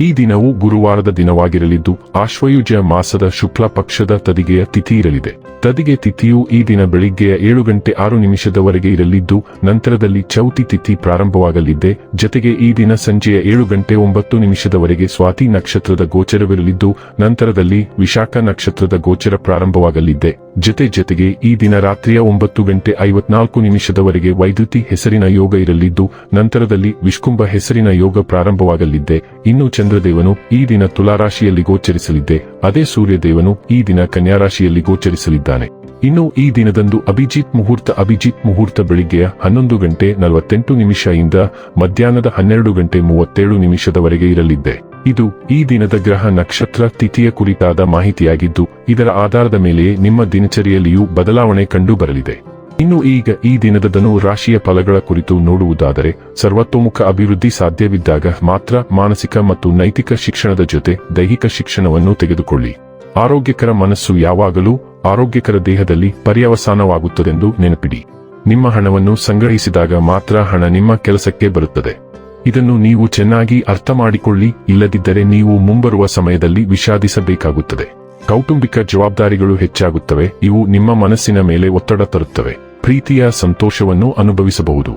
ಈ ದಿನವು ಗುರುವಾರದ ದಿನವಾಗಿರಲಿದ್ದು, ಆಶ್ವಯುಜ ಮಾಸದ ಶುಕ್ಲ ಪಕ್ಷದ ತದಿಗೆಯ ತಿಥಿ ಇರಲಿದೆ. ತದಿಗೆ ತಿಥಿಯು ಈ ದಿನ ಬೆಳಿಗ್ಗೆಯ ಏಳು ಗಂಟೆ ಆರು ನಿಮಿಷದವರೆಗೆ ಇರಲಿದ್ದು, ನಂತರದಲ್ಲಿ ಚೌತಿ ತಿಥಿ ಪ್ರಾರಂಭವಾಗಲಿದ್ದೆ ಜತೆಗೆ ಈ ದಿನ ಸಂಜೆಯ ಏಳು ಗಂಟೆ ಒಂಬತ್ತು ನಿಮಿಷದವರೆಗೆ ಸ್ವಾತಿ ನಕ್ಷತ್ರದ ಗೋಚರವಿರಲಿದ್ದು, ನಂತರದಲ್ಲಿ ವಿಶಾಖ ನಕ್ಷತ್ರದ ಗೋಚರ ಪ್ರಾರಂಭವಾಗಲಿದ್ದೆ ಜತೆ ಜತೆಗೆ ಈ ದಿನ ರಾತ್ರಿಯ ಒಂಬತ್ತು ಗಂಟೆ ಐವತ್ನಾಲ್ಕು ನಿಮಿಷದವರೆಗೆ ವೈದ್ಯುತಿ ಹೆಸರಿನ ಯೋಗ ಇರಲಿದ್ದು, ನಂತರದಲ್ಲಿ ವಿಷ್ಕುಂಭ ಹೆಸರಿನ ಯೋಗ ಪ್ರಾರಂಭವಾಗಲಿದ್ದೆ. ಇನ್ನು ಚಂದ್ರದೇವನು ಈ ದಿನ ತುಲಾರಾಶಿಯಲ್ಲಿ ಗೋಚರಿಸಲಿದ್ದೆ. ಅದೇ ಸೂರ್ಯದೇವನು ಈ ದಿನ ಕನ್ಯಾರಾಶಿಯಲ್ಲಿ ಗೋಚರಿಸಲಿದ್ದಾನೆ. ಇನ್ನು ಈ ದಿನದಂದು ಅಭಿಜಿತ್ ಮುಹೂರ್ತ ಅಭಿಜಿತ್ ಮುಹೂರ್ತ ಬೆಳಿಗ್ಗೆಯ ಹನ್ನೊಂದು ಗಂಟೆ ನಲವತ್ತೆಂಟು ನಿಮಿಷ ಇಂದ ಮಧ್ಯಾಹ್ನದ ಹನ್ನೆರಡು ಗಂಟೆ ಮೂವತ್ತೇಳು ನಿಮಿಷದವರೆಗೆ ಇರಲಿದ್ದೆ ಇದು ಈ ದಿನದ ಗ್ರಹ ನಕ್ಷತ್ರ ತಿಥಿಯ ಕುರಿತಾದ ಮಾಹಿತಿಯಾಗಿದ್ದು, ಇದರ ಆಧಾರದ ಮೇಲೆಯೇ ನಿಮ್ಮ ದಿನಚರಿಯಲ್ಲಿಯೂ ಬದಲಾವಣೆ ಕಂಡು ಬರಲಿದೆ ಇನ್ನು ಈಗ ಈ ದಿನದ ಧನು ರಾಶಿಯ ಫಲಗಳ ಕುರಿತು ನೋಡುವುದಾದರೆ, ಸರ್ವತೋಮುಖ ಅಭಿವೃದ್ಧಿ ಸಾಧ್ಯವಿದ್ದಾಗ ಮಾತ್ರ ಮಾನಸಿಕ ಮತ್ತು ನೈತಿಕ ಶಿಕ್ಷಣದ ಜೊತೆ ದೈಹಿಕ ಶಿಕ್ಷಣವನ್ನು ತೆಗೆದುಕೊಳ್ಳಿ. ಆರೋಗ್ಯಕರ ಮನಸ್ಸು ಯಾವಾಗಲೂ ಆರೋಗ್ಯಕರ ದೇಹದಲ್ಲಿ ಪರ್ಯವಸಾನವಾಗುತ್ತದೆಂದು ನೆನಪಿಡಿ. ನಿಮ್ಮ ಹಣವನ್ನು ಸಂಗ್ರಹಿಸಿದಾಗ ಮಾತ್ರ ಹಣ ನಿಮ್ಮ ಕೆಲಸಕ್ಕೆ ಬರುತ್ತದೆ. ಇದನ್ನು ನೀವು ಚೆನ್ನಾಗಿ ಅರ್ಥ ಮಾಡಿಕೊಳ್ಳಿ ಇಲ್ಲದಿದ್ದರೆ ನೀವು ಮುಂಬರುವ ಸಮಯದಲ್ಲಿ ವಿಷಾದಿಸಬೇಕಾಗುತ್ತದೆ. ಕೌಟುಂಬಿಕ ಜವಾಬ್ದಾರಿಗಳು ಹೆಚ್ಚಾಗುತ್ತವೆ, ಇವು ನಿಮ್ಮ ಮನಸ್ಸಿನ ಮೇಲೆ ಒತ್ತಡ ತರುತ್ತವೆ. ಪ್ರೀತಿಯ ಸಂತೋಷವನ್ನು ಅನುಭವಿಸಬಹುದು.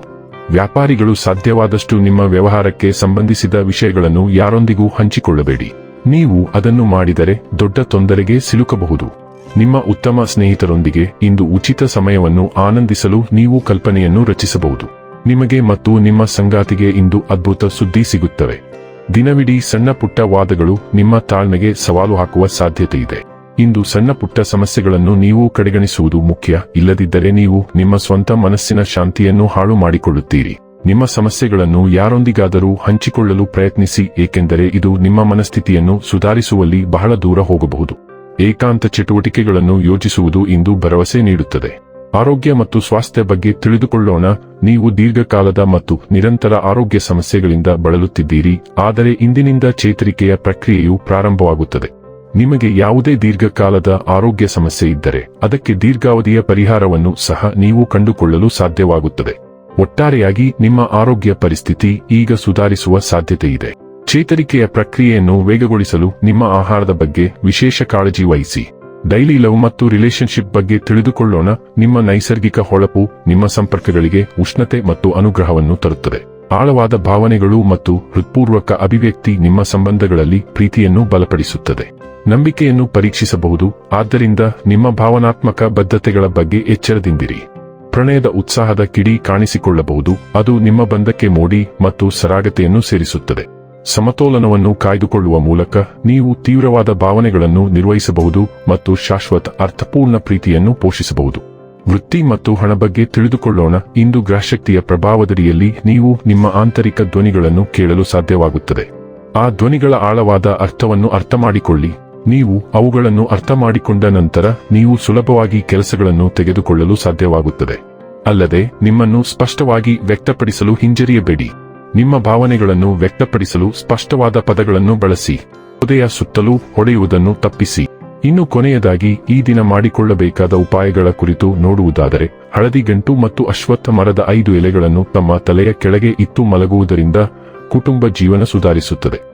ವ್ಯಾಪಾರಿಗಳು ಸಾಧ್ಯವಾದಷ್ಟು ನಿಮ್ಮ ವ್ಯವಹಾರಕ್ಕೆ ಸಂಬಂಧಿಸಿದ ವಿಷಯಗಳನ್ನು ಯಾರೊಂದಿಗೂ ಹಂಚಿಕೊಳ್ಳಬೇಡಿ. ನೀವು ಅದನ್ನು ಮಾಡಿದರೆ ದೊಡ್ಡ ತೊಂದರೆಗೆ ಸಿಲುಕಬಹುದು. ನಿಮ್ಮ ಉತ್ತಮ ಸ್ನೇಹಿತರೊಂದಿಗೆ ಇಂದು ಉಚಿತ ಸಮಯವನ್ನು ಆನಂದಿಸಲು ನೀವು ಕಲ್ಪನೆಯನ್ನು ರಚಿಸಬಹುದು. ನಿಮಗೆ ಮತ್ತು ನಿಮ್ಮ ಸಂಗಾತಿಗೆ ಇಂದು ಅದ್ಭುತ ಸುದ್ದಿ ಸಿಗುತ್ತವೆ. ದಿನವಿಡೀ ಸಣ್ಣ ಪುಟ್ಟ ವಾದಗಳು ನಿಮ್ಮ ತಾಳ್ಮೆಗೆ ಸವಾಲು ಹಾಕುವ ಸಾಧ್ಯತೆ ಇದೆ ಇಂದು ಸಣ್ಣ ಪುಟ್ಟ ಸಮಸ್ಯೆಗಳನ್ನು ನೀವು ಕಡೆಗಣಿಸುವುದು ಮುಖ್ಯ, ಇಲ್ಲದಿದ್ದರೆ ನೀವು ನಿಮ್ಮ ಸ್ವಂತ ಮನಸ್ಸಿನ ಶಾಂತಿಯನ್ನು ಹಾಳು ಮಾಡಿಕೊಳ್ಳುತ್ತೀರಿ. ನಿಮ್ಮ ಸಮಸ್ಯೆಗಳನ್ನು ಯಾರೊಂದಿಗಾದರೂ ಹಂಚಿಕೊಳ್ಳಲು ಪ್ರಯತ್ನಿಸಿ, ಏಕೆಂದರೆ ಇದು ನಿಮ್ಮ ಮನಸ್ಥಿತಿಯನ್ನು ಸುಧಾರಿಸುವಲ್ಲಿ ಬಹಳ ದೂರ ಹೋಗಬಹುದು. ಏಕಾಂತ ಚಟುವಟಿಕೆಗಳನ್ನು ಯೋಜಿಸುವುದು ಇಂದು ಭರವಸೆ ನೀಡುತ್ತದೆ. ಆರೋಗ್ಯ ಮತ್ತು ಸ್ವಾಸ್ಥ್ಯ ಬಗ್ಗೆ ತಿಳಿದುಕೊಳ್ಳೋಣ. ನೀವು ದೀರ್ಘಕಾಲದ ಮತ್ತು ನಿರಂತರ ಆರೋಗ್ಯ ಸಮಸ್ಯೆಗಳಿಂದ ಬಳಲುತ್ತಿದ್ದೀರಿ, ಆದರೆ ಇಂದಿನಿಂದ ಚೇತರಿಕೆಯ ಪ್ರಕ್ರಿಯೆಯು ಪ್ರಾರಂಭವಾಗುತ್ತದೆ. ನಿಮಗೆ ಯಾವುದೇ ದೀರ್ಘಕಾಲದ ಆರೋಗ್ಯ ಸಮಸ್ಯೆ ಇದ್ದರೆ, ಅದಕ್ಕೆ ದೀರ್ಘಾವಧಿಯ ಪರಿಹಾರವನ್ನು ಸಹ ನೀವು ಕಂಡುಕೊಳ್ಳಲು ಸಾಧ್ಯವಾಗುತ್ತದೆ. ಒಟ್ಟಾರೆಯಾಗಿ ನಿಮ್ಮ ಆರೋಗ್ಯ ಪರಿಸ್ಥಿತಿ ಈಗ ಸುಧಾರಿಸುವ ಸಾಧ್ಯತೆ ಇದೆ ಚೇತರಿಕೆಯ ಪ್ರಕ್ರಿಯೆಯನ್ನು ವೇಗಗೊಳಿಸಲು ನಿಮ್ಮ ಆಹಾರದ ಬಗ್ಗೆ ವಿಶೇಷ ಕಾಳಜಿ ವಹಿಸಿ. ಡೈಲಿ ಲವ್ ಮತ್ತು ರಿಲೇಶನ್ಶಿಪ್ ಬಗ್ಗೆ ತಿಳಿದುಕೊಳ್ಳೋಣ. ನಿಮ್ಮ ನೈಸರ್ಗಿಕ ಹೊಳಪು, ನಿಮ್ಮ ಸಂಪರ್ಕಗಳಿಗೆ ಉಷ್ಣತೆ ಮತ್ತು ಅನುಗ್ರಹವನ್ನು ತರುತ್ತದೆ. ಆಳವಾದ ಭಾವನೆಗಳು ಮತ್ತು ಹೃತ್ಪೂರ್ವಕ ಅಭಿವ್ಯಕ್ತಿ ನಿಮ್ಮ ಸಂಬಂಧಗಳಲ್ಲಿ ಪ್ರೀತಿಯನ್ನು ಬಲಪಡಿಸುತ್ತದೆ. ನಂಬಿಕೆಯನ್ನು ಪರೀಕ್ಷಿಸಬಹುದು. ಆದ್ದರಿಂದ ನಿಮ್ಮ ಭಾವನಾತ್ಮಕ ಬದ್ಧತೆಗಳ ಬಗ್ಗೆ ಎಚ್ಚರದಿಂದಿರಿ. ಪ್ರಣಯದ ಉತ್ಸಾಹದ ಕಿಡಿ ಕಾಣಿಸಿಕೊಳ್ಳಬಹುದು, ಅದು ನಿಮ್ಮ ಬಂಧಕ್ಕೆ ಮೋಡಿ ಮತ್ತು ಸರಾಗತೆಯನ್ನು ಸೇರಿಸುತ್ತದೆ. ಸಮತೋಲನವನ್ನು ಕಾಯ್ದುಕೊಳ್ಳುವ ಮೂಲಕ ನೀವು ತೀವ್ರವಾದ ಭಾವನೆಗಳನ್ನು ನಿರ್ವಹಿಸಬಹುದು ಮತ್ತು ಶಾಶ್ವತ, ಅರ್ಥಪೂರ್ಣ ಪ್ರೀತಿಯನ್ನು ಪೋಷಿಸಬಹುದು. ವೃತ್ತಿ ಮತ್ತು ಹಣ ಬಗ್ಗೆ ತಿಳಿದುಕೊಳ್ಳೋಣ, ಇಂದು ಗ್ರಹಶಕ್ತಿಯ ಪ್ರಭಾವದಡಿಯಲ್ಲಿ ನೀವು ನಿಮ್ಮ ಆಂತರಿಕ ಧ್ವನಿಗಳನ್ನು ಕೇಳಲು ಸಾಧ್ಯವಾಗುತ್ತದೆ. ಆ ಧ್ವನಿಗಳ ಆಳವಾದ ಅರ್ಥವನ್ನು ಅರ್ಥಮಾಡಿಕೊಳ್ಳಿ. ನೀವು ಅವುಗಳನ್ನು ಅರ್ಥ ಮಾಡಿಕೊಂಡ ನಂತರ ನೀವು ಸುಲಭವಾಗಿ ಕೆಲಸಗಳನ್ನು ತೆಗೆದುಕೊಳ್ಳಲು ಸಾಧ್ಯವಾಗುತ್ತದೆ. ಅಲ್ಲದೆ, ನಿಮ್ಮನ್ನು ಸ್ಪಷ್ಟವಾಗಿ ವ್ಯಕ್ತಪಡಿಸಲು ಹಿಂಜರಿಯಬೇಡಿ. ನಿಮ್ಮ ಭಾವನೆಗಳನ್ನು ವ್ಯಕ್ತಪಡಿಸಲು ಸ್ಪಷ್ಟವಾದ ಪದಗಳನ್ನು ಬಳಸಿ. ಹೃದಯ ಸುತ್ತಲೂ ಹೊಡೆಯುವುದನ್ನು ತಪ್ಪಿಸಿ. ಇನ್ನು ಕೊನೆಯದಾಗಿ, ಈ ದಿನ ಮಾಡಿಕೊಳ್ಳಬೇಕಾದ ಉಪಾಯಗಳ ಕುರಿತು ನೋಡುವುದಾದರೆ, ಹಳದಿ ಗಂಟು ಮತ್ತು ಅಶ್ವತ್ಥ ಮರದ ಐದು ಎಲೆಗಳನ್ನು ತಮ್ಮ ತಲೆಯ ಕೆಳಗೆ ಇತ್ತು ಮಲಗುವುದರಿಂದ ಕುಟುಂಬ ಜೀವನ ಸುಧಾರಿಸುತ್ತದೆ.